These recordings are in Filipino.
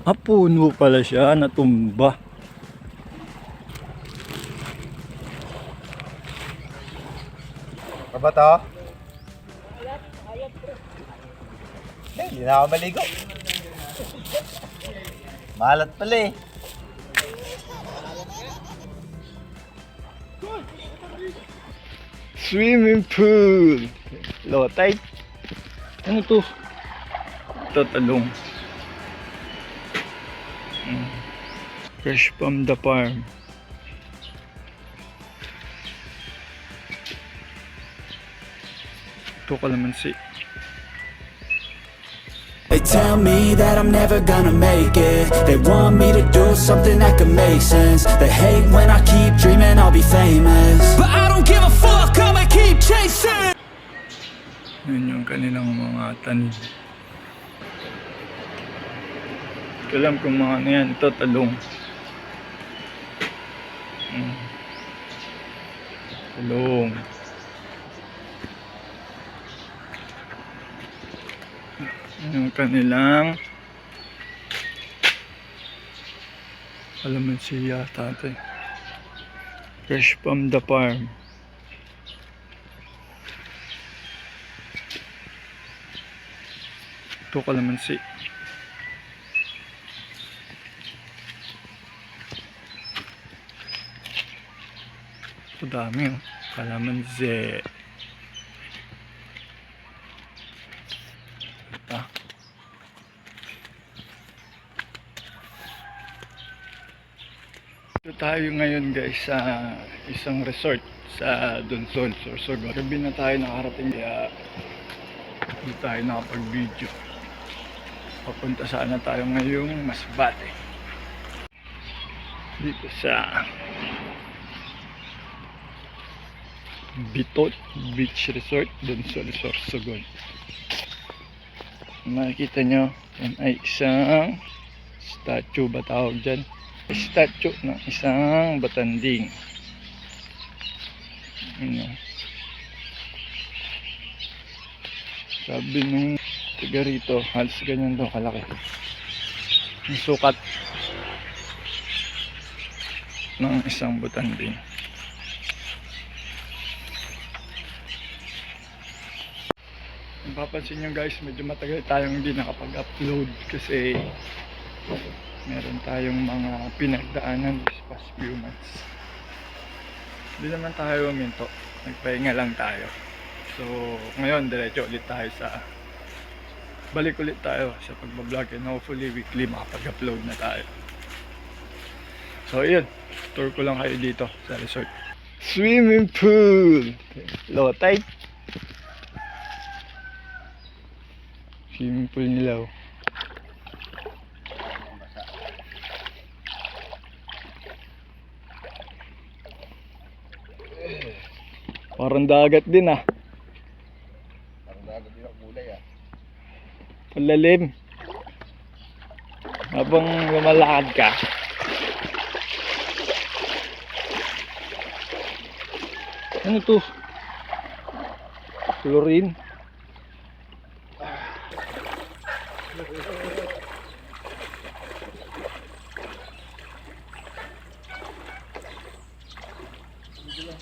Ah, puno pala siya, natumba. Ano ba to? Eh, hindi na ako maligo. Malat pala eh. Swimming pool. Low tide. Ano to? Ito talong. Mm. Fresh from the farm. Ito kalamansi. They tell me that I'm never gonna make it They want me to do something that could make sense They hate when I keep dreaming I'll be famous But I don't give a fuck, I'ma keep chasing Yun yung kanilang mga tanim. Alam kung mga ano yan. Ito talong. Yun yung kanilang alamansi yata ito eh. Fresh from the farm. Ito kalamansi. Ito dami oh. Kalamansi. Ito. Ito tayo ngayon guys sa isang resort sa Donsol, Sorsogon. Gabi na tayo nakarating kaya hindi tayo nakapag-video. Papunta sana tayo ngayong Masbate. Dito sa Bitot Beach Resort dun sa Sorsogon. Makikita nyo, yan ay isang statue ba tawag dyan? Statue ng isang batanding. Ano? Sabi nung tiga rito, halos ganyan daw kalaki. Yung sukat ng isang butanding. Kung papansin nyo guys, medyo matagal tayong hindi nakapag-upload kasi meron tayong mga pinagdaanan this past few months. Hindi naman tayo minto. Nagpahinga lang tayo. So, ngayon diretso ulit tayo sa balik ulit tayo sa pagbablog and hopefully weekly makapag-upload na tayo. So, yun. Tour ko lang kayo dito sa resort. Swimming pool! Low tide. Swimming pool nila oh. Parang dagat din ah. Parang dagat din ang kulay ah. Palalim. Habang lumalakad ka. Ano to? Chlorine.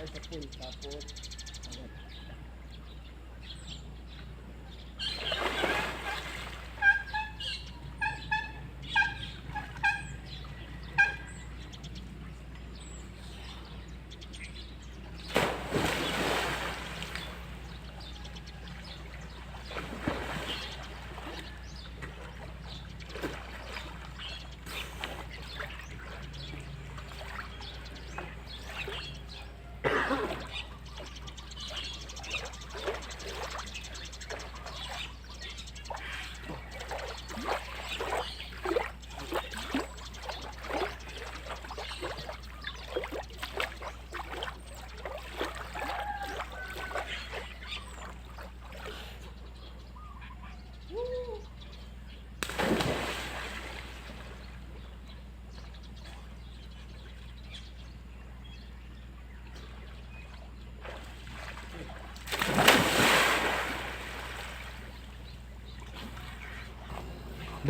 tayo sa pool. Tapos, agad.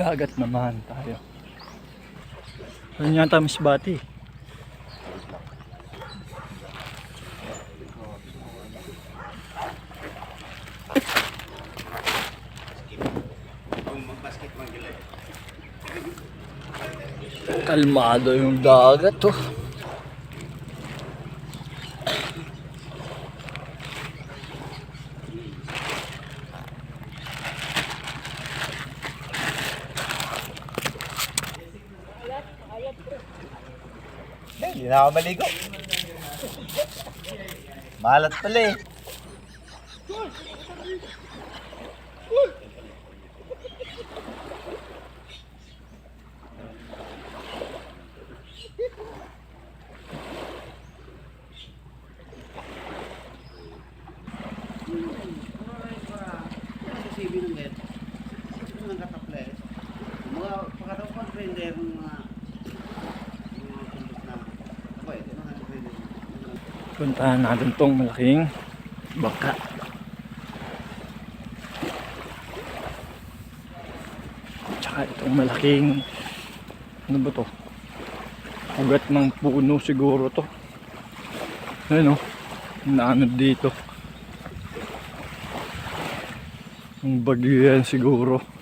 Dagat naman tayo. Ano yata mas bati? Kalmado yung dagat to. Na ako maligo. Malat pala eh. Mga pakataw pa render ng mga mga kundok na Boy, ito na nga render. Puntahan natin tong malaking baka. Tsaka itong malaking ano ba to? Ugat ng puno siguro to. Ayun o. Naanod dito. Ang bagyo yan siguro.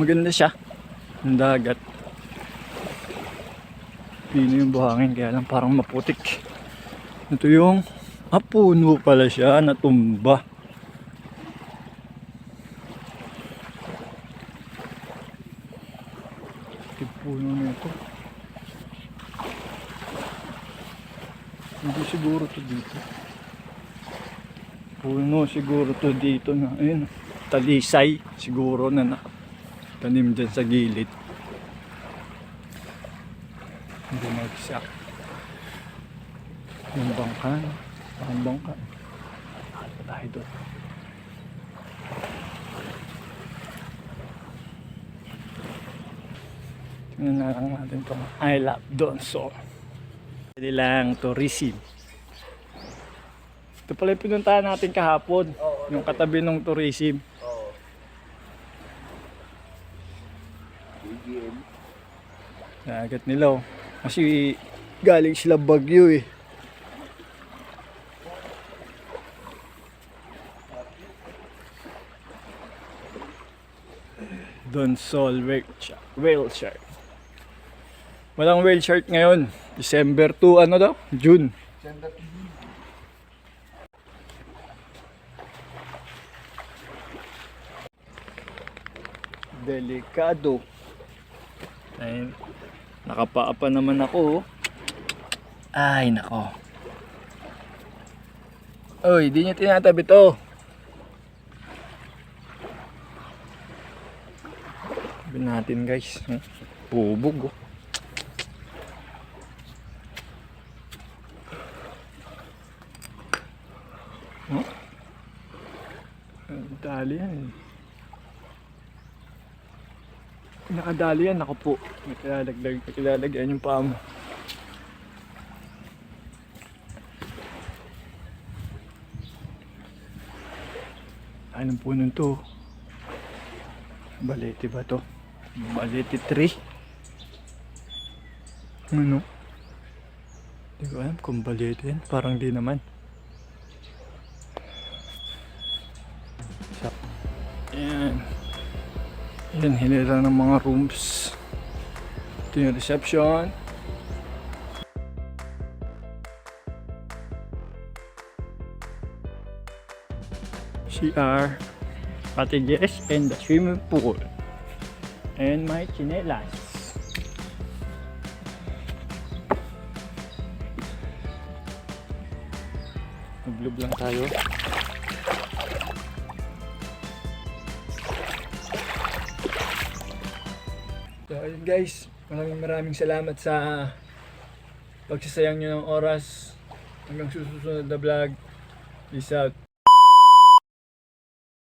Maganda siya. Ang dagat. Pino yung buhangin kaya lang parang maputik. Ito yung ah, puno pala siya natumba. Yung puno nito. Hindi siguro to dito. Puno siguro to dito na. Ayun. Talisay siguro na na tanim dyan sa gilid. Bumagsak. Yung bangka, no? Parang bangka. Ano tayo doon? Tingnan na lang natin itong I love Donso. Pwede lang tourism. Ito pala yung pinuntahan natin kahapon. yung katabi ng tourism. BGM. Dagat nila oh. Kasi galing sila Bagyo eh. Don Sol whale shark. Walang whale shark ngayon. December 2 ano daw? June. Delikado. Ayun. Nakapaa pa naman ako. oh. Ay, nako. Oy, di niyo tinatabi to. Sabi natin guys. Bubog oh. Oh? Ang Dali yan. eh. Nakadali yan, ako po. May kilalaglag, may kilalagyan yung paa mo. Anong puno to? Balete ba to? Balete 3? Ano? Hindi ko alam kung balete yan. Parang di naman. Yan, hinira ng mga rooms. Ito yung reception. CR, cottages, and the swimming pool. And my chinelas. Naglob lang tayo. So ayun guys, maraming maraming salamat sa pagsasayang nyo ng oras hanggang susunod na vlog. Peace out.